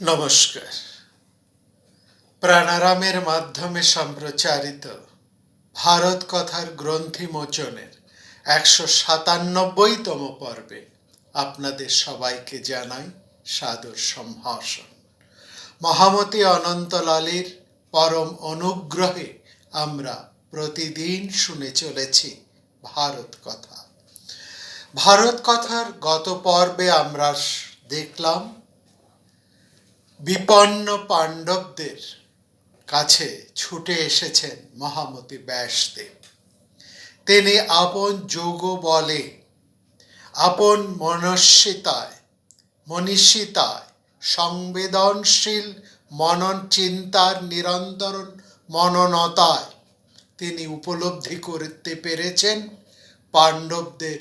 নমস্কার। প্রাণারামের মাধ্যমে সম্প্রচারিত ভারত কথার গ্রন্থি মোচনের একশো সাতানব্বইতম পর্বে আপনাদের সবাইকে জানাই সাদর সম্ভাষণ। মহামতি অনন্তলালের পরম অনুগ্রহে আমরা প্রতিদিন শুনে চলেছি ভারত কথা। ভারত কথার গত পর্বে আমরা দেখলাম বিপন্ন পাণ্ডবদের কাছে ছুটে এসেছেন মহামতি ব্যাসদেব। তিনি আপন যোগ বলে, আপন মনস্বিতায়, মনীষিতায়, সংবেদনশীল মনন চিন্তার নিরন্তর মননতায় তিনি উপলব্ধি করতে পেরেছেন পাণ্ডবদের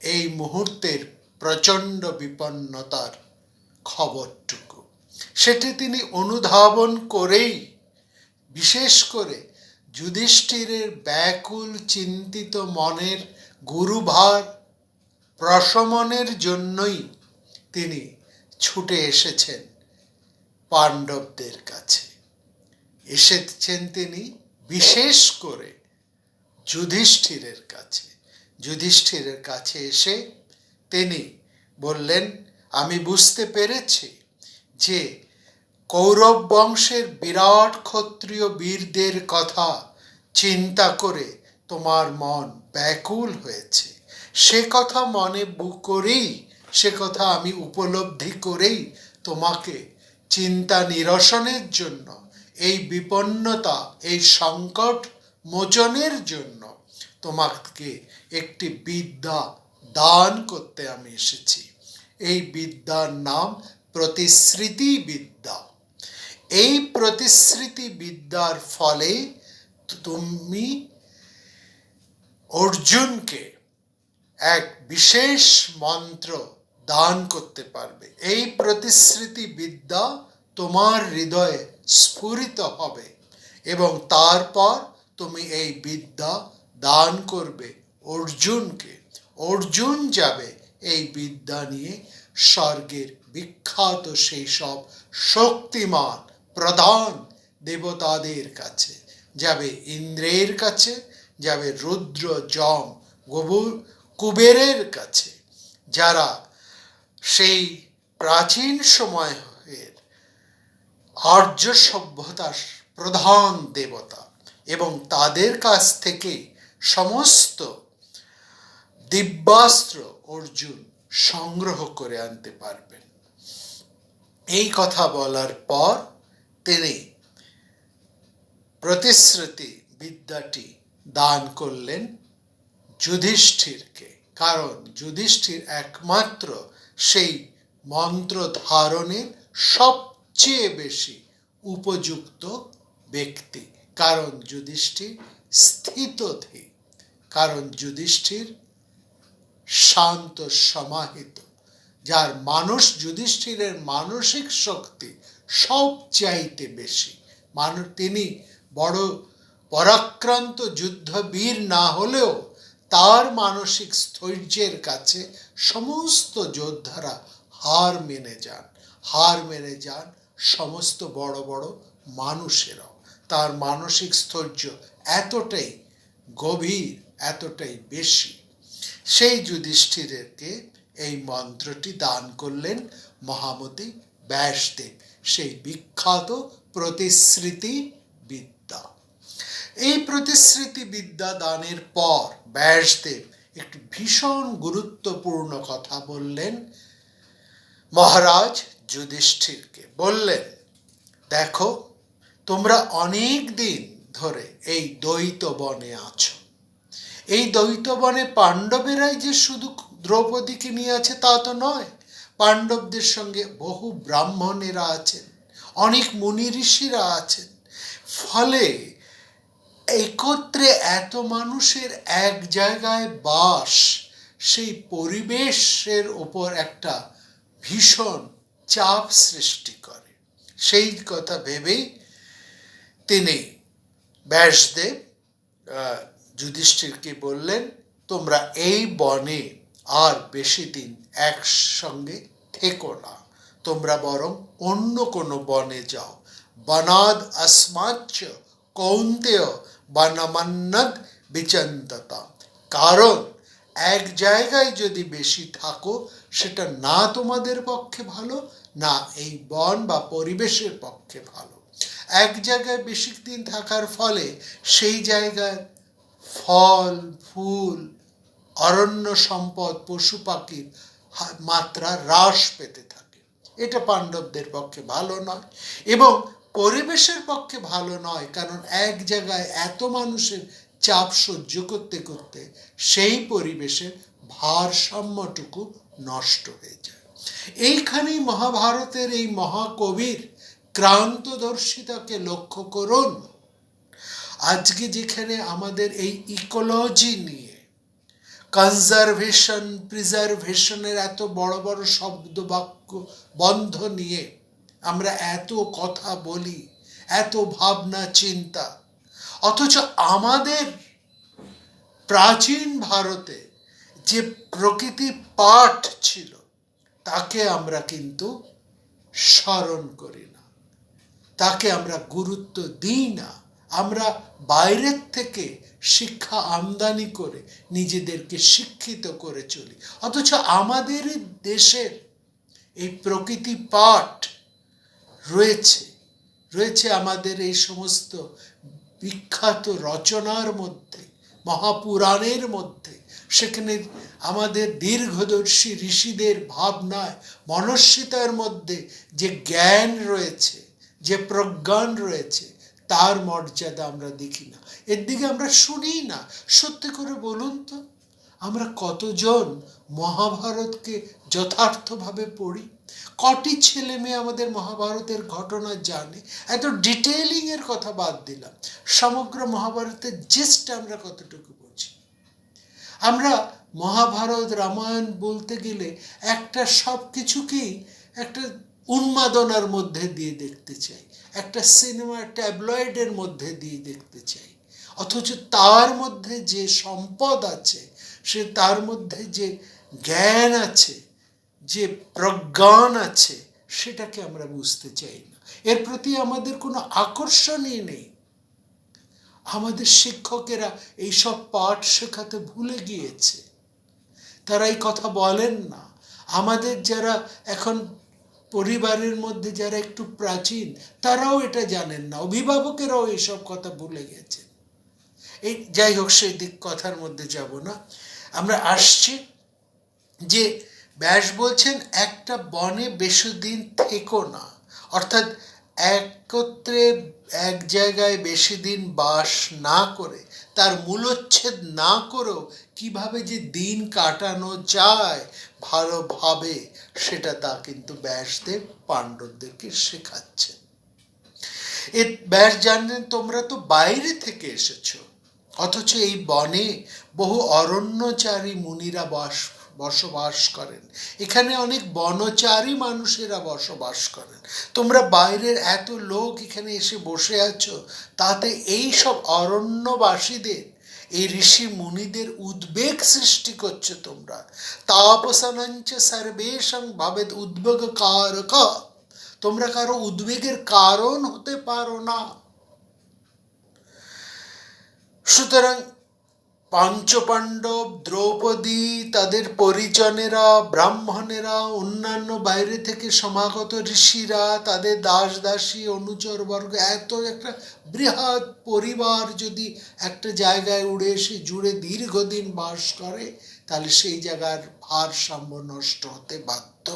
এই মুহূর্তের প্রচণ্ড বিপন্নতার খবরটুকু। সেটি তিনি অনুধাবন করেই, বিশেষ করে যুধিষ্ঠিরের ব্যাকুল চিন্তিত মনের গুরুভার প্রশমনের জন্যই তিনি ছুটে এসেছেন পাণ্ডবদের কাছে। এসেছেন তিনি বিশেষ করে যুধিষ্ঠিরের কাছে। যুধিষ্ঠিরের কাছে এসে তিনি বললেন, আমি বুঝতে পেরেছি যে কৌরব বংশের বিরাট ক্ষত্রিয় বীরদের কথা চিন্তা করে তোমার মন ব্যাকুল হয়েছে। সে কথা মনে করেই, সে কথা আমি উপলব্ধি করেই তোমাকে চিন্তা নিরসনের জন্য, এই বিপন্নতা, এই সংকট মোচনের জন্য তোমাকে একটি বিদ্যা দান করতে আমি এসেছি। এই বিদ্যার নাম প্রতিশ্রুতি বিদ্যা এই প্রতিশ্রুতি বিদ্যার ফলে তুমি অর্জুনকে এক বিশেষ মন্ত্র দান করতে পারবে। এই প্রতিশ্রুতি বিদ্যা তোমার হৃদয়ে স্ফুরিত হবে এবং তারপর তুমি এই বিদ্যা দান করবে অর্জুনকে। অর্জুন যাবে এই বিদ্যা নিয়ে স্বর্গের বিখ্যাত সেই সব শক্তিমান প্রধান দেবতাদের কাছে। যাবে ইন্দ্রের কাছে, যাবে রুদ্র, যম, গবুর, কুবেরের কাছে, যারা সেই প্রাচীন সময়ের আর্য সভ্যতার প্রধান দেবতা এবং তাদের কাছ থেকে সমস্ত দিব্যাস্ত্র অর্জুন সংগ্রহ করে আনতে পারবেন এই কথা বলার পর তিনি প্রতিশ্রুতি বিদ্যাটি দান করলেন যুধিষ্ঠিরকে। কারণ যুধিষ্ঠির একমাত্র সেই মন্ত্র ধারণের সবচেয়ে বেশি উপযুক্ত ব্যক্তি। কারণ যুধিষ্ঠির স্থিতধী কারণ যুধিষ্ঠির শান্ত সমাহিত। যার মানুষ যুধিষ্ঠিরের মানসিক শক্তি সব চাইতে বেশি। মানুষ তিনি বড় পরাক্রান্ত যুদ্ধবীর না হলেও তার মানসিক স্থৈর্যের কাছে সমস্ত যোদ্ধারা হার মেনে যান। হার মেনে যান সমস্ত বড় বড় মানুষেরাও। তার মানসিক স্থৈর্য এতটাই গভীর, এতটাই বেশি। সেই যুধিষ্ঠিরকে এই মন্ত্রটি দান করলেন মহামতি ব্যাসদেব। সেই বিখ্যাত প্রতিশ্রুতি বিদ্যা। এই প্রতিশ্রুতি বিদ্যা দানের পর ব্যাসদেব একটি ভীষণ গুরুত্বপূর্ণ কথা বললেন। মহারাজ যুধিষ্ঠিরকে বললেন, দেখো, তোমরা অনেক দিন ধরে এই দ্বৈত বনে আছো। এই দ্বৈত বনে পাণ্ডবেরাই যে শুধু দ্রৌপদীকে নিয়ে আছে তা তো নয়। পাণ্ডবদের সঙ্গে বহু ব্রাহ্মণেরা আছেন, অনেক মুনি ঋষিরা আছেন। ফলে একত্রে এত মানুষের এক জায়গায় বাস, সেই পরিবেশের ওপর একটা ভীষণ চাপ সৃষ্টি করে। সেই কথা ভেবেই তিনি ব্যাসদেব যুধিষ্ঠিরকে বললেন, তোমরা এই বনে আর বেশি দিন একসঙ্গে থেকো না। তোমরা বরং অন্য কোনো বনে যাও। বনাদ আসমাচ্চ কৌন্তেয় বনমন্নদ বিচন্ততা কারণ এক জায়গায় যদি বেশি থাকো, সেটা না তোমাদের পক্ষে ভালো, না এই বন বা পরিবেশের পক্ষে ভালো। এক জায়গায় বেশি দিন থাকার ফলে সেই জায়গায় ফল, ফুল অরণ্য সম্পদ, পশু পাখির মাত্রা হ্রাস পেতে থাকে। এটা পাণ্ডবদের পক্ষে ভালো নয় এবং পরিবেশের পক্ষে ভালো নয়, কারণ এক জায়গায় এত মানুষের চাপ সহ্য করতে করতে সেই পরিবেশের ভারসাম্যটুকু নষ্ট হয়ে যায়। এইখানেই মহাভারতের এই মহাকবির ক্রান্তদর্শিতাকে লক্ষ্য করুন। আজকে যেখানে আমাদের এই ইকোলজি নিয়ে কনজারভেশন প্রিজার্ভেশনের এত বড় বড় শব্দ বাক্য, বন্ধ নিয়ে আমরা এত কথা বলি, এত ভাবনা, চিন্তা। অথচ আমাদের প্রাচীন ভারতে যে প্রকৃতি পাঠ ছিল, তাকে আমরা কিন্তু স্মরণ করি না। তাকে আমরা গুরুত্ব দিই না। আমরা বাইরের থেকে শিক্ষা আমদানি করে নিজেদেরকে শিক্ষিত করে চলি। অথচ আমাদের দেশের এই প্রকৃতি পাঠ রয়েছে রয়েছে আমাদের এই সমস্ত বিখ্যাত রচনার মধ্যে, মহাপুরাণের মধ্যে। সেখানে আমাদের দীর্ঘদর্শী ঋষিদের ভাবনায়, মনস্বিতার মধ্যে যে জ্ঞান রয়েছে, যে প্রজ্ঞান রয়েছে তার মর্যাদা আমরা দেখি না। এর দিকে আমরা শুনি না। সত্যি করে বলুন তো, আমরা কতজন মহাভারতকে যথার্থভাবে পড়ি? কটি ছেলে মেয়ে আমাদের মহাভারতের ঘটনা জানে? এত ডিটেলিং এর কথা বাদ দিলাম। সমগ্র মহাভারতের জিস্ট আমরা কতটুকু বুঝি? আমরা মহাভারত রামায়ণ বলতে গেলে একটা সব কিছুকেই একটা উন্মাদনার মধ্যে দিয়ে দেখতে চাই। একটা সিনেমা ট্যাবলয়েডের মধ্যে দিয়ে দেখতে চাই। অথচ তার মধ্যে যে সম্পদ আছে, সে তার মধ্যে যে জ্ঞান আছে, যে প্রজ্ঞান আছে, সেটাকে আমরা বুঝতে চাই না। এর প্রতি আমাদের কোনো আকর্ষণই নেই। আমাদের শিক্ষকেরা এইসব পাঠ শেখাতে ভুলে গিয়েছে। তারা এই কথা বলেন না। আমাদের যারা এখন পরিবারের মধ্যে যারা একটু প্রাচীন, তারাও এটা জানেন না। অভিভাবকেরাও এইসব কথা ভুলে গেছেন। এই যাই হোক, সেই দিক কথার মধ্যে যাব না। আমরা আসছি যে ব্যাস বলছেন, একটা বনে বেশি দিন থেকো না। অর্থাৎ একত্রে এক জায়গায় বেশি দিন বাস না করে, তার মূলচ্ছেদ না করেও কীভাবে যে দিন কাটানো যায় ভালোভাবে সেটা তা কিন্তু ব্যাসদেব পাণ্ডবদেরকে শেখাচ্ছেন। এ ব্যাস জানেন তোমরা তো বাইরে থেকে এসেছ, অথচ এই বনে বহু অরণ্যচারী মুনিরা বাস, বসবাস করেন। এখানে অনেক বনচারী মানুষেরা বসবাস করেন। তোমরা বাইরের এত লোক এখানে এসে বসে আছো, তাতে এই সব অরণ্যবাসীদের এই ঋষি মুনিদের উদ্বেগ সৃষ্টি করছে তোমরা। তাপসানঞ্চ সর্বেশং ভাবে উদ্বেগ কারক। তোমরা কারও উদ্বেগের কারণ হতে পারো না। সুতরাং পাঞ্চপাণ্ডব, দ্রৌপদী, তাদের পরিজনেরা, ব্রাহ্মণেরা, অন্যান্য বাইরে থেকে সমাগত ঋষিরা, তাদের দাস দাসী অনুচর বর্গ, এত একটা বৃহৎ পরিবার যদি একটা জায়গায় উড়ে এসে জুড়ে দীর্ঘদিন বাস করে, তাহলে সেই জায়গার ভারসাম্য নষ্ট হতে বাধ্য।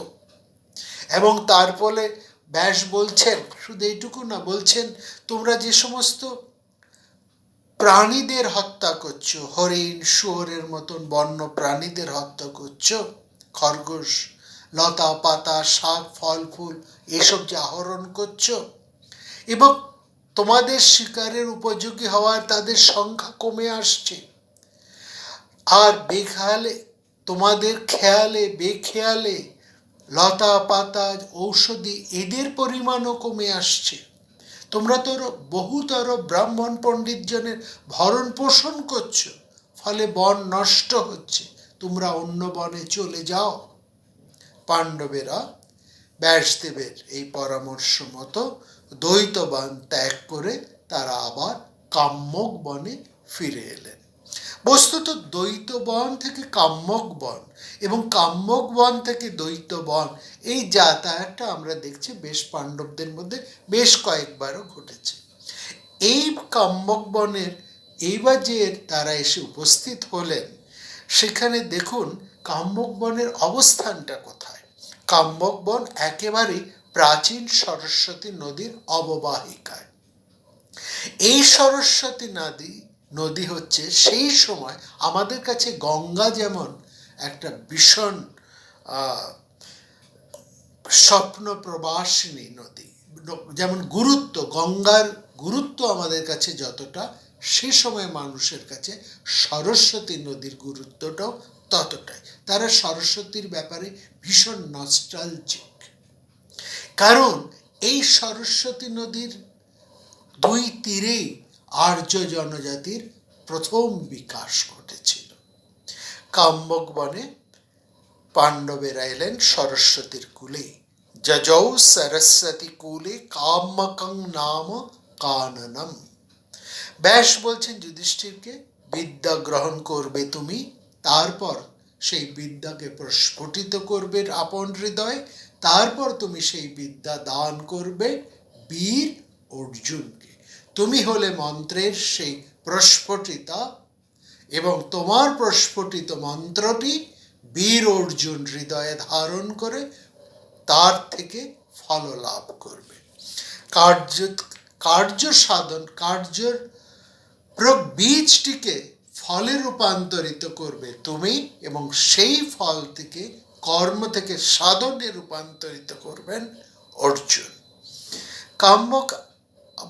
এবং তার ফলে ব্যাস বলছেন, শুধু এইটুকু না, বলছেন, তোমরা যে সমস্ত প্রাণীদের হত্যা করছ, হরিণ, শুয়োরের মতন বন্য প্রাণীদের হত্যা করছ? খরগোশ, লতা, পাতা, শাক, ফল, ফুল, এসব যে আহরণ করছ? এবং তোমাদের শিকারের উপযোগী হওয়ার তাদের সংখ্যা কমে আসছে। আর বেখেয়ালে, তোমাদের খেয়ালে, বেখেয়ালে লতা, পাতা, ঔষধি এদের পরিমাণও কমে আসছে। তোমরা তোর বহুতর ব্রাহ্মণ পণ্ডিতজনের ভরণ পোষণ করছ, ফলে বন নষ্ট হচ্ছে, তোমরা অন্য বনে চলে যাও। পাণ্ডবেরা ব্যাসদেবের এই পরামর্শ মতো দ্বৈতবান ত্যাগ করে তারা আবার কাম্যক বনে ফিরে এলেন। বস্তুত দ্বৈত বন থেকে কাম্যক বন এবং কাম্যক বন থেকে দ্বৈত বন এই যাতায়াতটা আমরা দেখছি বেশ পাণ্ডবদের মধ্যে বেশ কয়েকবারও ঘটেছে। এই কাম্যক বনের এইবার যে তারা এসে উপস্থিত হলেন, সেখানে দেখুন কাম্যক বনের অবস্থানটা কোথায়। কাম্যক বন একেবারেই প্রাচীন সরস্বতী নদীর অববাহিকায়। এই সরস্বতী নদী নদী হচ্ছে, সেই সময় আমাদের কাছে গঙ্গা যেমন একটা ভীষণ স্বপ্ন প্রবাসিনী নদী, যেমন গুরুত্ব, গঙ্গার গুরুত্ব আমাদের কাছে যতটা, সে সময় মানুষের কাছে সরস্বতী নদীর গুরুত্বটাও ততটাই। তারা সরস্বতীর ব্যাপারে ভীষণ নস্টালজিক কারণ এই সরস্বতী নদীর দুই তীরেই আর্য জনজাতির প্রথম বিকাশ ঘটেছিল। কাম্যক বনে পাণ্ডবেরা এলেন সরস্বতীর কুলে। যজৌ সরস্বতী কুলে কাম্যকং নাম কাননম। ব্যাস বলছেন যুধিষ্ঠিরকে, বিদ্যা গ্রহণ করবে তুমি, তারপর সেই বিদ্যাকে প্রস্ফুটিত করবে আপন হৃদয়, তারপর তুমি সেই বিদ্যা দান করবে বীর অর্জুনকে। তুমি হলে মন্ত্রের সেই প্রস্ফুটিতা এবং তোমার প্রস্ফুটিত মন্ত্রটি বীর অর্জুন হৃদয়ে ধারণ করে তার থেকে ফল লাভ করবে। কার্য কার্য সাধন কার্যর বীজটিকে ফলে রূপান্তরিত করবে তুমি এবং সেই ফল থেকে, কর্ম থেকে সাধনে রূপান্তরিত করবেন অর্জুন। কাম্যক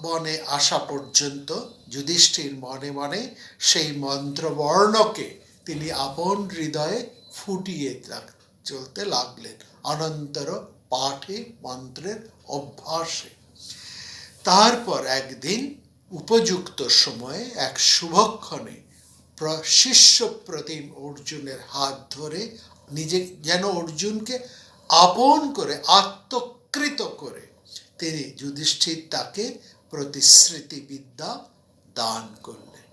বনে আসা পর্যন্ত যুধিষ্ঠির মনে মনে সেই মন্ত্রবর্ণকে তিনি আপন হৃদয়ে ফুটিয়ে চলতে লাগলেন অনন্তর পাঠে, মন্ত্রের অভ্যাসে। তারপর একদিন উপযুক্ত সময়ে এক শুভক্ষণে শিষ্য প্রতিম অর্জুনের হাত ধরে নিজে যেন অর্জুনকে আপন করে আত্মকৃত করে তিনি যুধিষ্ঠির তাকে প্রতিশ্রুতি বিদ্যা দান করলেন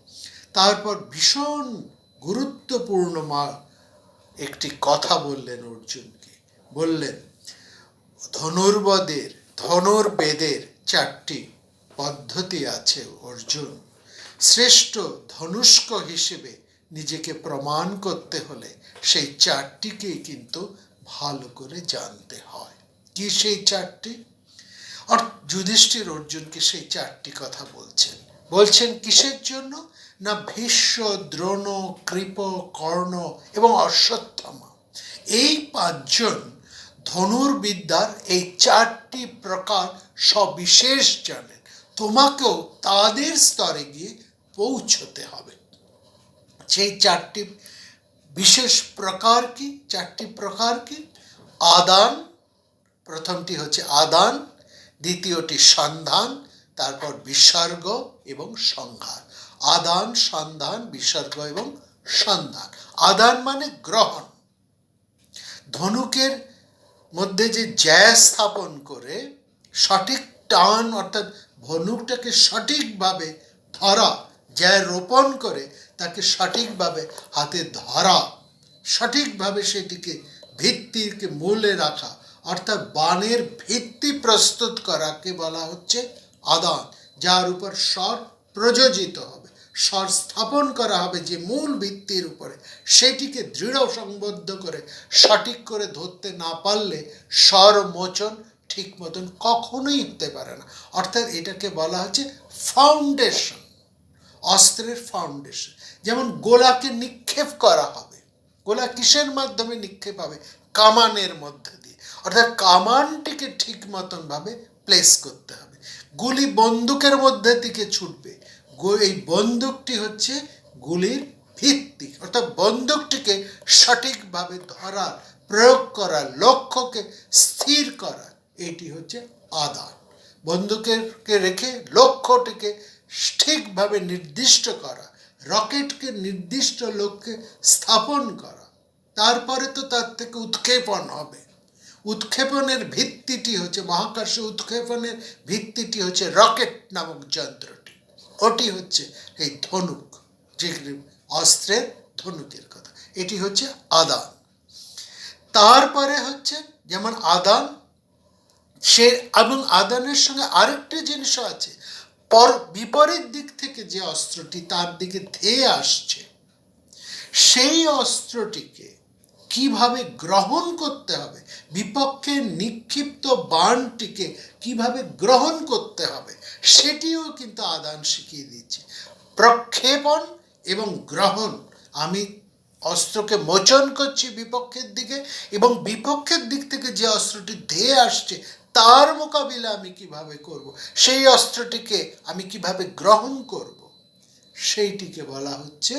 তারপর ভীষণ গুরুত্বপূর্ণ মা একটি কথা বললেন অর্জুনকে। বললেন, ধনুর্বদের, ধনুর্বেদের চারটি পদ্ধতি আছে অর্জুন। শ্রেষ্ঠ ধনুষ্ক হিসেবে নিজেকে প্রমাণ করতে হলে সেই চারটিকেই কিন্তু ভালো করে জানতে হয়। কি সেই চারটি? আর যুধিষ্ঠির অর্জুনকে সেই চারটি কথা বলছেন। বলছেন, কিসের জন্য? না ভীষ্ম, দ্রোণ, কৃপ, কর্ণ এবং অশ্বত্থমা। এই পাঁচজন ধনুর্বিদ্যার এই চারটি প্রকার সবিশেষ জানেন। তোমাকেও তাদের স্তরে গিয়ে পৌঁছতে হবে। সেই চারটি বিশেষ প্রকার কি? চারটি প্রকার কি? আদান, প্রথমটি হচ্ছে আদান দ্বিতীয়টি সন্ধান, তারপর বিসর্গ এবং সংহার। আদান, সন্ধান, বিসর্গ এবং সন্ধান। আদান মানে গ্রহণ। ধনুকের মধ্যে যে জ্যা স্থাপন করে, সঠিক টান, অর্থাৎ ধনুকটাকে সঠিকভাবে ধরা, জ্যা রোপণ করে, তাকে সঠিকভাবে হাতে ধরা। সঠিকভাবে সেটিকে ভিত্তিকে মূলে রাখা। অর্থাৎ বানের ভিত্তি প্রস্তুত করাকে বলা হচ্ছে আদান, যার উপর স্বর প্রযোজিত হবে। স্বর স্থাপন করা হবে যে মূল ভিত্তির উপরে। সেটিকে দৃঢ় সংবদ্ধ করে, সঠিক করে ধরতে না পারলে স্বর মোচন ঠিক মতন কখনোই হতে পারে না। অর্থাৎ এটাকে বলা হচ্ছে ফাউন্ডেশন, অস্ত্রের ফাউন্ডেশন। যেমন গোলাকে নিক্ষেপ করা হবে। গোলা কিসের মাধ্যমে নিক্ষেপ হবে? কামানের মধ্যে অর্থাৎ কামানটিকে ঠিক মতনভাবে প্লেস করতে হবে। গুলি বন্দুকের মধ্যে থেকে ছুটবে। এই বন্দুকটি হচ্ছে গুলির ভিত্তি। অর্থাৎ বন্দুকটিকে সঠিকভাবে ধরার, প্রয়োগ করা লক্ষ্যকে স্থির করা এটি হচ্ছে আদান। বন্দুকেরকে রেখে লক্ষ্যটিকে ঠিকভাবে নির্দিষ্ট করা, রকেটকে নির্দিষ্ট লক্ষ্যে স্থাপন করা, তারপরে তো তার থেকে উৎক্ষেপণ হবে। উৎক্ষেপণের ভিত্তিটি হচ্ছে মহাকাশে উৎক্ষেপণের ভিত্তিটি হচ্ছে রকেট নামক যন্ত্রটি। ওটি হচ্ছে এই ধনুক যে অস্ত্রের ধনুকের কথা। এটি হচ্ছে আদান। তারপরে হচ্ছে যেমন আদান, সে এবং আদানের সঙ্গে আরেকটি জিনিসও আছে। পর বিপরীত দিক থেকে যে অস্ত্রটি তার দিকে ধেয়ে আসছে, সেই অস্ত্রটিকে কীভাবে গ্রহণ করতে হবে বিপক্ষে নিক্ষিপ্ত বাণটিকে কীভাবে গ্রহণ করতে হবে, সেটিও কিন্তু আদান শিখিয়ে দিচ্ছে প্রক্ষেপণ এবং গ্রহণ, আমি অস্ত্রকে মোচন করছি বিপক্ষের দিকে এবং বিপক্ষের দিক থেকে যে অস্ত্রটি ধেয়ে আসছে, তার মোকাবিলা আমি কীভাবে করব, সেই অস্ত্রটিকে আমি কীভাবে গ্রহণ করব, সেইটিকে বলা হচ্ছে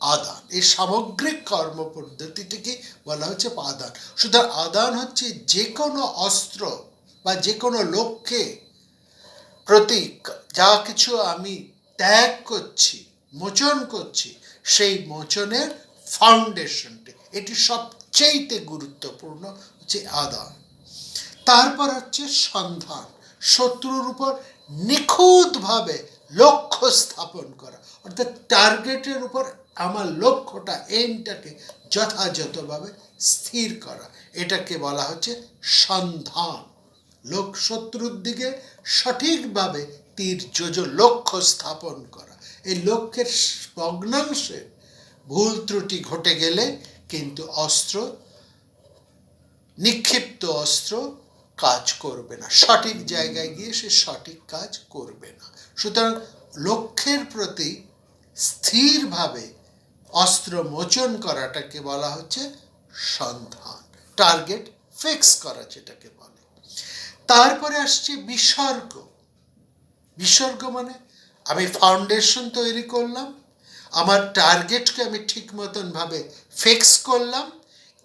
আদান। এই সামগ্রিক কর্ম পদ্ধতিটিকে বলা হচ্ছে আদান সুতরাং আদান হচ্ছে যে কোনো অস্ত্র বা যে কোনো লক্ষ্যে প্রতি যা কিছু আমি ত্যাগ করছি, মোচন করছি, সেই মোচনের ফাউন্ডেশনটি। এটি সবচেয়েতে গুরুত্বপূর্ণ হচ্ছে আদান। তারপর হচ্ছে সন্ধান। শত্রুর উপর নিখুঁতভাবে লক্ষ্য স্থাপন করা। অর্থাৎ টার্গেটের উপর আমার লক্ষ্যটা এইমটাকে যথাযথভাবে স্থির করা। এটাকে বলা হচ্ছে সন্ধান। লোক শত্রুর দিকে সঠিকভাবে তীর যোজ লক্ষ্য স্থাপন করা। এই লক্ষ্যের ভগ্নাংশে ভুল ত্রুটি ঘটে গেলে কিন্তু অস্ত্র, নিক্ষিপ্ত অস্ত্র কাজ করবে না। সঠিক জায়গায় গিয়ে সে সঠিক কাজ করবে না। সুতরাং লক্ষ্যের প্রতি স্থিরভাবে অস্ত্র মোচন করাটাকে বলা হচ্ছে সন্ধান টার্গেট ফিক্স করা যেটাকে বলে। তারপরে আসছে বিসর্গ। বিসর্গ মানে আমি ফাউন্ডেশন তৈরি করলাম, আমার টার্গেটকে আমি ঠিক মতন ভাবে ফিক্স করলাম,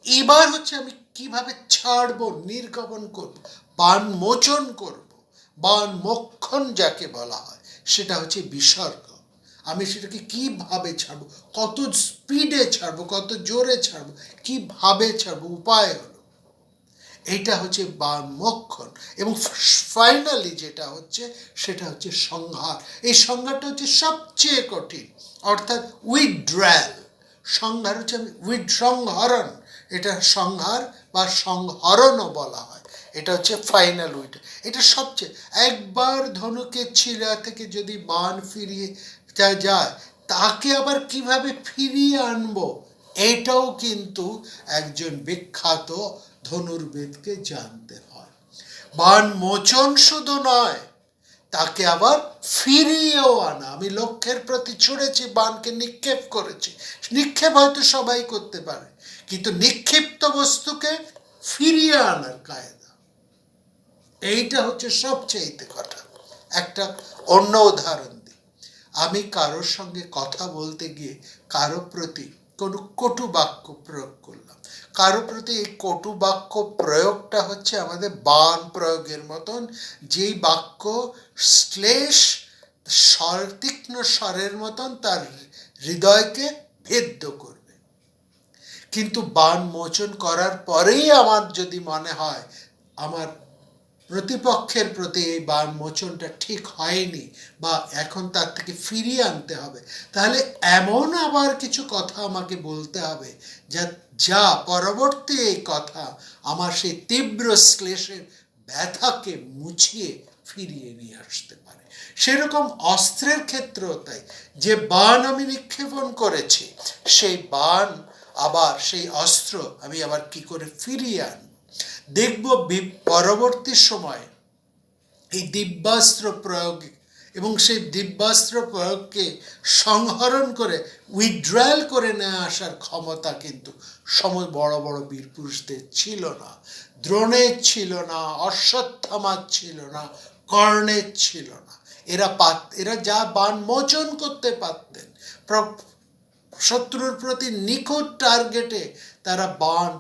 এবার হচ্ছে আমি কীভাবে ছাড়ব, নির্গমন করব, বান মোচন করব, বান মক্ষণ যাকে বলা হয়, সেটা হচ্ছে বিসর্গ। আমি সেটাকে কীভাবে ছাড়বো? কত স্পিডে ছাড়বো? কত জোরে ছাড়বো? কীভাবে ছাড়বো? উপায় হলো। এইটা হচ্ছে বা মক্ষণ এবং ফাইনালি যেটা হচ্ছে, সেটা হচ্ছে সংহার। এই সংহারটা হচ্ছে সবচেয়ে কঠিন। অর্থাৎ উইথড্রয়াল সংহার হচ্ছে উইথ সংহরণ এটা সংহার বা সংহরণও বলা হয়। এটা হচ্ছে ফাইনাল উইট এটা সবচেয়ে একবার ধনুকের ছিলা থেকে যদি বান ফিরিয়ে যা যায়, তাকে আবার কীভাবে ফিরিয়ে আনব? এটাও কিন্তু একজন বিখ্যাত ধনুর্বেদকে জানতে হয়। বান মোচন শুধু নয়, তাকে আবার ফিরিয়েও আনা। আমি লক্ষ্যের প্রতি ছুড়েছি, বানকে নিক্ষেপ করেছি। নিক্ষেপ হয়তো সবাই করতে পারে, কিন্তু নিক্ষিপ্ত বস্তুকে ফিরিয়ে আনার কায়দা। এইটা হচ্ছে সবচেয়ে কথা একটা অন্য উদাহরণ আমি কারোর সঙ্গে কথা বলতে গিয়ে কারও প্রতি কোনো কটু বাক্য প্রয়োগ করলাম। কারও প্রতি এই কটু বাক্য প্রয়োগটা হচ্ছে আমাদের বান প্রয়োগের মতন। যেই বাক্য শ্লেষ, স্বর, তীক্ষ্ণ স্বরের মতন তার হৃদয়কে ভেদ্য করবে। কিন্তু বান মোচন করার পরেই আমার যদি মনে হয়, আমার প্রতিপক্ষের প্রতি এই বান মোচনটা ঠিক হয়নি বা এখন তার থেকে ফিরিয়ে আনতে হবে। তাহলে এমন আবার কিছু কথা আমাকে বলতে হবে যা যা পরবর্তী এই কথা আমার সেই তীব্র শ্লেষের ব্যথাকে মুছিয়ে ফিরিয়ে নিয়ে আসতে পারে। সেরকম অস্ত্রের ক্ষেত্রেও তাই। যে বান আমি নিক্ষেপণ করেছি, সেই বান আবার, সেই অস্ত্র আমি আবার কি করে ফিরিয়ে আনব? দেখব পরবর্তী সময় এই দিব্যাস্ত্র প্রয়োগ এবং সেই দিব্যাস্ত্র প্রয়োগকে সংহরণ করে উইথড্রয়াল করে নেওয়া আসার ক্ষমতা কিন্তু সম বড় বড় বীর পুরুষদের ছিল না। দ্রোণের ছিল না, অশ্বত্থামার ছিল না, কর্ণের ছিল না। এরা পাত এরা যা বান মোচন করতে পারতেন। শত্রুর প্রতি নিখুঁত টার্গেটে তারা বান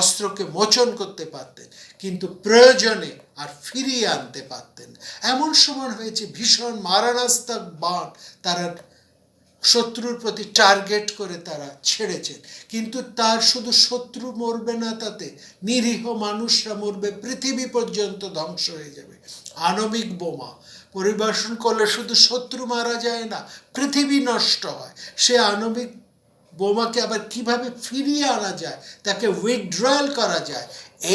অস্ত্রকে মোচন করতে পারতেন, কিন্তু প্রয়োজনে আর ফিরিয়ে আনতে পারতেন। এমন সময় হয়েছে ভীষণ মারানাস্তাক বান তারা শত্রুর প্রতি টার্গেট করে তারা ছেড়েছেন। কিন্তু তার শুধু শত্রু মরবে না তাতে নিরীহ মানুষরা মরবে, পৃথিবী পর্যন্ত ধ্বংস হয়ে যাবে। আণবিক বোমা, পরিবেশন করলে শুধু শত্রু মারা যায় না, পৃথিবী নষ্ট হয়। সে আণবিক বোমাকে আবার কীভাবে ফিরিয়ে আনা যায়, তাকে উইথড্রয়াল করা যায়,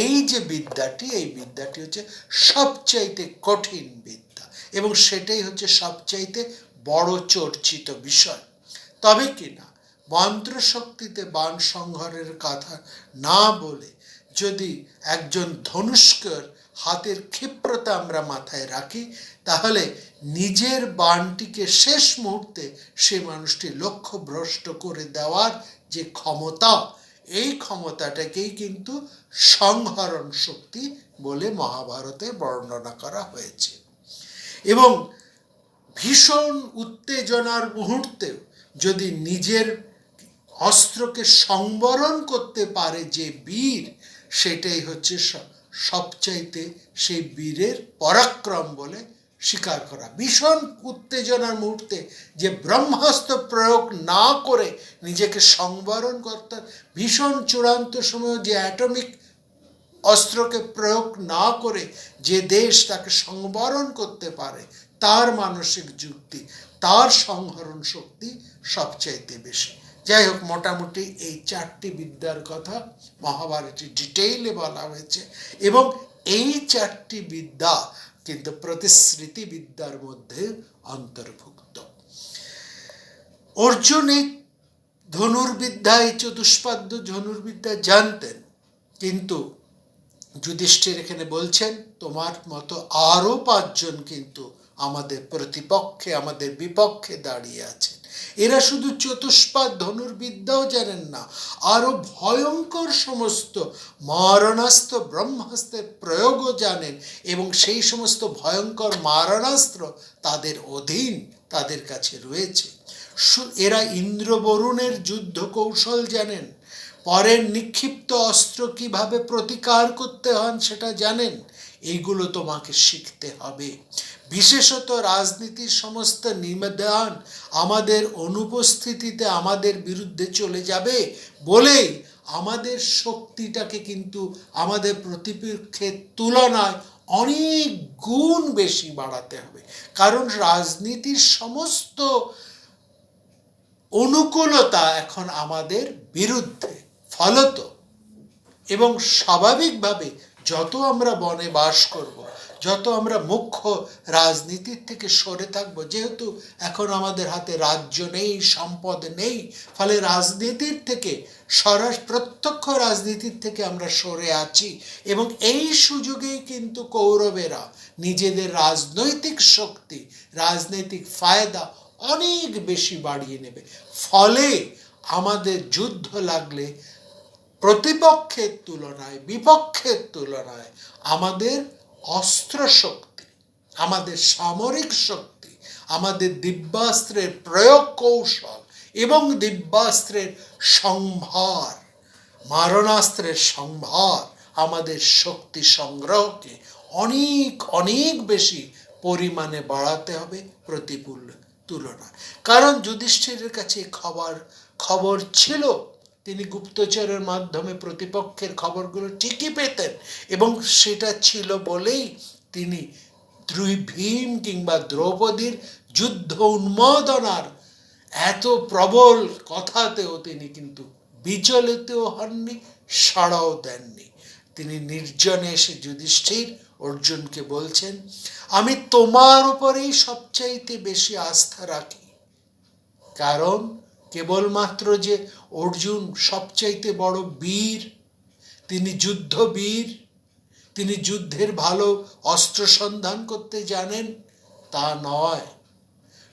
এই যে বিদ্যাটি, এই বিদ্যাটি হচ্ছে সবচাইতে কঠিন বিদ্যা এবং সেটাই হচ্ছে সবচাইতে বড় চর্চিত বিষয়। তবে কি না মন্ত্রশক্তিতে বান সংহারের কথা না বলে যদি একজন ধনুষ্কর হাতের ক্ষিপ্রতা আমরা মাথায় রাখি তাহলে নিজের বাণটিকে শেষ মুহূর্তে সে মানুষটি লক্ষ্য ভ্রষ্ট করে দেওয়ার যে ক্ষমতা, এই ক্ষমতাটাকেই কিন্তু সংহরণ শক্তি বলে মহাভারতে বর্ণনা করা হয়েছে। এবং ভীষণ উত্তেজনার মুহূর্তেও যদি নিজের অস্ত্রকে সংবরণ করতে পারে যে বীর, সেটাই হচ্ছে সবচাইতে সেই বীরের পরাক্রম বলে স্বীকার করা। ভীষণ উত্তেজনার মুহূর্তে যে ব্রহ্মাস্ত্র প্রয়োগ না করে নিজেকে সংবরণ করতে ভীষণ চূড়ান্ত সময় যে অ্যাটমিক অস্ত্রকে প্রয়োগ না করে যে দেশ তাকে সংবরণ করতে পারে, তার মানসিক যুক্তি, তার সংহরণ শক্তি সবচাইতে বেশি। যাই হোক, মোটামুটি এই চারটি বিদ্যার কথা মহাভারতের ডিটেইলে বলা হয়েছে এবং এই চারটি বিদ্যা কিন্তু প্রতিশ্রুতি বিদ্যার মধ্যে অন্তর্ভুক্ত। অর্জুনে ধনুর্বিদ্যা এই চতুষ্পাদ্য ধনুর্বিদ্যা জানতেন, কিন্তু যুধিষ্ঠির এখানে বলছেন, তোমার মতো আরও পাঁচজন কিন্তু আমাদের প্রতিপক্ষে, আমাদের বিপক্ষে দাঁড়িয়ে আছেন। এরা শুধু চতুষ্পাদ ধনুর্বিদ্যাও জানেন না আরও ভয়ঙ্কর সমস্ত মারণাস্ত্র, ব্রহ্মাস্ত্রের প্রয়োগও জানেন এবং সেই সমস্ত ভয়ঙ্কর মারণাস্ত্র তাদের অধীন তাদের কাছে রয়েছে। এরা ইন্দ্রবরুণের যুদ্ধ কৌশল জানেন, পরের নিক্ষিপ্ত অস্ত্র কীভাবে প্রতিকার করতে হন সেটা জানেন এইগুলো তোমাকে শিখতে হবে। বিশেষত রাজনীতির সমস্ত নিবেদন আমাদের অনুপস্থিতিতে আমাদের বিরুদ্ধে চলে যাবে বলেই আমাদের শক্তিটাকে কিন্তু আমাদের প্রতিপক্ষের তুলনায় অনেক গুণ বেশি বাড়াতে হবে। কারণ রাজনীতির সমস্ত অনুকূলতা এখন আমাদের বিরুদ্ধে, ফলত এবং স্বাভাবিকভাবে যত আমরা বনে বাস করব, যত আমরা মুখ্য রাজনীতির থেকে সরে থাকব, যেহেতু এখন আমাদের হাতে রাজ্য নেই, সম্পদ নেই, ফলে রাজনীতির থেকে সরাস প্রত্যক্ষ রাজনীতির থেকে আমরা সরে আছি। এবং এই সুযোগেই কিন্তু কৌরবেরা নিজেদের রাজনৈতিক শক্তি, রাজনৈতিক ফায়দা অনেক বেশি বাড়িয়ে নেবে। ফলে আমাদের যুদ্ধ লাগলে প্রতিপক্ষের তুলনায়, বিপক্ষের তুলনায় আমাদের অস্ত্র শক্তি আমাদের সামরিক শক্তি, আমাদের দিব্যাস্ত্রের প্রয়োগ কৌশল এবং দিব্যাস্ত্রের সম্ভার, মারণাস্ত্রের সম্ভার আমাদের শক্তি সংগ্রহকে অনেক অনেক বেশি পরিমাণে বাড়াতে হবে প্রতিকূল তুলনায়। কারণ যুধিষ্ঠিরের কাছে খবর খবর ছিল তিনি গুপ্তচরের মাধ্যমে প্রতিপক্ষের খবরগুলো ঠিকই পেতেন এবং সেটা ছিল বলেই তিনি দুই ভীম কিংবা দ্রৌপদীর যুদ্ধ উন্মাদনার এত প্রবল কথাতেও তিনি কিন্তু বিচলিতও হননি, সাড়াও দেননি। তিনি নির্জনে এসে যুধিষ্ঠির অর্জুনকে বলছেন, আমি তোমার উপরেই সবচাইতে বেশি আস্থা রাখি। কারণ কেবলমাত্র যে অর্জুন সবচাইতে বড় বীর, তিনি যুদ্ধবীর, তিনি যুদ্ধের ভালো অস্ত্র সন্ধান করতে জানেন, তা নয়।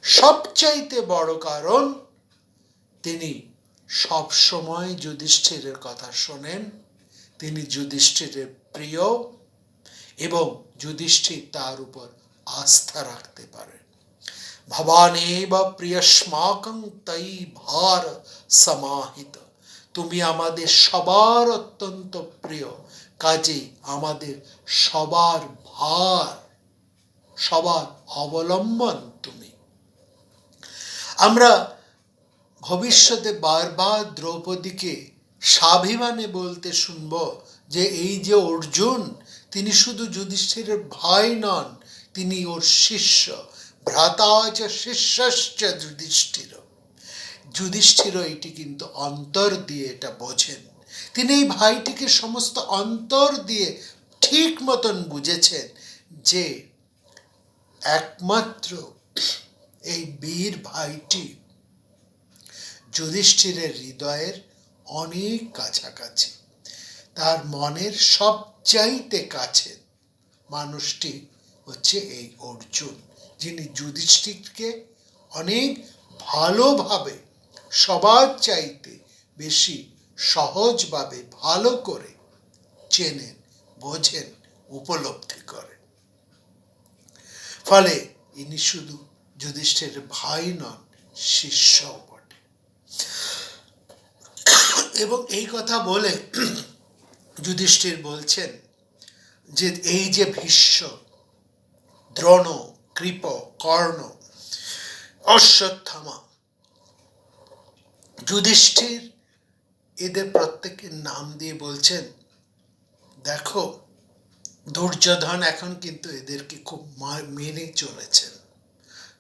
সবচাইতে বড় কারণ, তিনি সব সময় যুধিষ্ঠিরের কথা শোনেন, তিনি যুধিষ্ঠিরের প্রিয় এবং যুধিষ্ঠির তার উপর আস্থা রাখতে পারেন। ভবানেব প্রিয়স্মাকং তৈ ভার সমাহিত। তুমি আমাদের সবার অত্যন্ত প্রিয় কাজে আমাদের সবার ভার, সবার অবলম্বন তুমি। আমরা ভবিষ্যতে বারবার দ্রৌপদীকে স্বাভিমানে বলতে শুনব যে এই যে অর্জুন, তিনি শুধু যুধিষ্ঠিরের ভাই নন, তিনি ওর শিষ্য। ভ্রাতা চ শিষ্যশ্চ যুধিষ্ঠির। যুধিষ্ঠির এটি কিন্তু অন্তর দিয়ে এটা বোঝেন। তিনি এই ভাইটিকে সমস্ত অন্তর দিয়ে ঠিক মতন বুঝেছেন যে একমাত্র এই বীর ভাইটি যুধিষ্ঠিরের হৃদয়ের অনেক কাছাকাছি। তার মনের সবচাইতে কাছে মানুষটি হচ্ছে এই অর্জুন, যিনি যুধিষ্ঠিরকে অনেক ভালোভাবে, সবার চাইতে বেশি সহজভাবে ভালো করে চেনেন, বোঝেন, উপলব্ধি করেন। ফলে ইনি শুধু যুধিষ্ঠির ভাই নন শিষ্য বটে। এবং এই কথা বলে যুধিষ্ঠির বলছেন যে, এই যে ভীষ্ম দ্রোণ, কৃপ, কর্ণ, অশ্বত্থামা। যুধিষ্ঠির এদের প্রত্যেকের নাম দিয়ে বলছেন, দেখো, দুর্যোধন এখন কিন্তু এদেরকে খুব মেনে চলেছেন।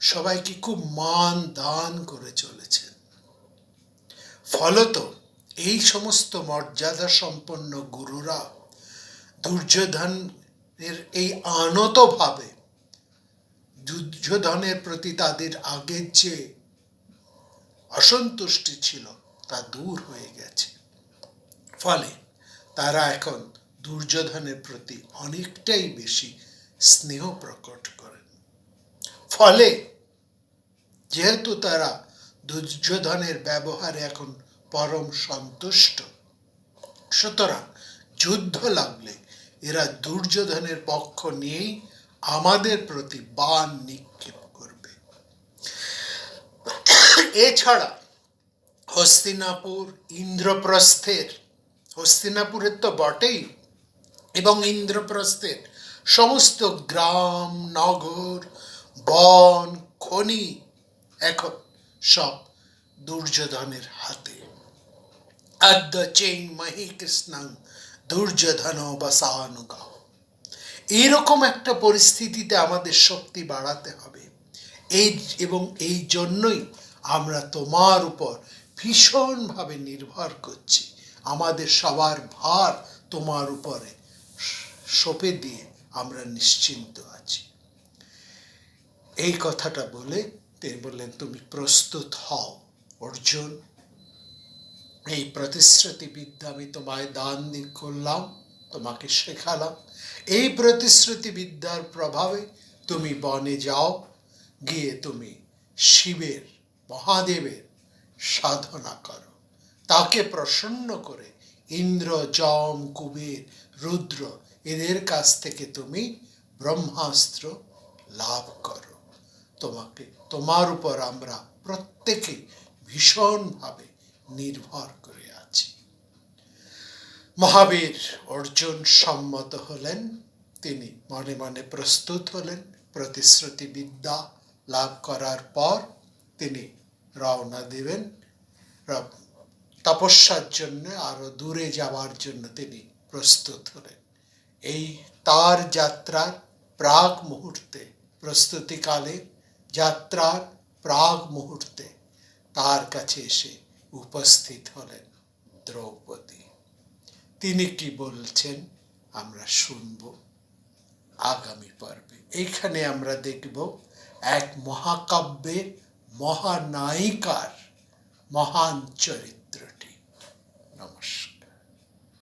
সবাইকে খুব মান দান করে চলেছেন। ফলত এই সমস্ত মর্যাদা সম্পন্ন গুরুরা দুর্যোধনের এই আনত ভাবে দুর্যোধনের প্রতি তাদের আগের যে অসন্তুষ্টি ছিল, তা দূর হয়ে গেছে। ফলে তারা এখন দুর্যোধনের প্রতি অনেকটাই বেশি স্নেহ প্রকট করেন। ফলে যেহেতু তারা দুর্যোধনের ব্যবহারে এখন পরম সন্তুষ্ট, সুতরাং যুদ্ধ লাগলে এরা দুর্যোধনের পক্ষ নিয়েই আমাদের প্রতি বান নিক্ষেপ করবে। এছাড়া হস্তিনাপুর, ইন্দ্রপ্রস্থের, হস্তিনাপুরের তো বটেই, এবং ইন্দ্রপ্রস্থের সমস্ত গ্রাম, নগর, বন, খনি এখন সব দুর্যোধনের হাতে। আদ্য চেং মহি কৃষ্ণং দুর্যোধন বসানুগা এইরকম একটা পরিস্থিতিতে আমাদের শক্তি বাড়াতে হবে। এই এবং এই জন্যই আমরা তোমার উপর ভীষণভাবে নির্ভর করছি। আমাদের সবার ভার তোমার উপরে সঁপে দিয়ে আমরা নিশ্চিন্ত আছি। এই কথাটা বলে তিনি বললেন, তুমি প্রস্তুত হও, অর্জুন। এই প্রতিশ্রুতি বিদ্যা আমি তোমায় দান করলাম। তোমাকে শেখালাম। এই প্রতিশ্রুতি বিদ্যার প্রভাবে তুমি বনে যাও, গিয়ে তুমি শিবের, মহাদেবের সাধনা করো। তাকে প্রসন্ন করে ইন্দ্র, যম, কুবের, রুদ্র, এদের কাছ থেকে তুমি ব্রহ্মাস্ত্র লাভ করো। তোমাকে, তোমার উপর আমরা প্রত্যেকে ভীষণভাবে নির্ভর করে মহাবীর অর্জুন সম্মত হলেন। তিনি মনে মনে প্রস্তুত হলেন। প্রতিশ্রুতি বিদ্যা লাভ করার পর তিনি রওনা দেবেন। তপস্যার জন্য, আরও দূরে যাওয়ার জন্য তিনি প্রস্তুত হলেন। এই তার যাত্রার প্রাগ মুহূর্তে, প্রস্তুতিকালে যাত্রার প্রাগ মুহূর্তে তার কাছে এসে উপস্থিত হলেন দ্রৌপদী। তিনি কি বলছেন? আমরা শুনব আগামী পর্বে। এইখানে আমরা দেখব এক মহাকাব্যে মহানায়িকার মহান চরিত্রটি। নমস্কার।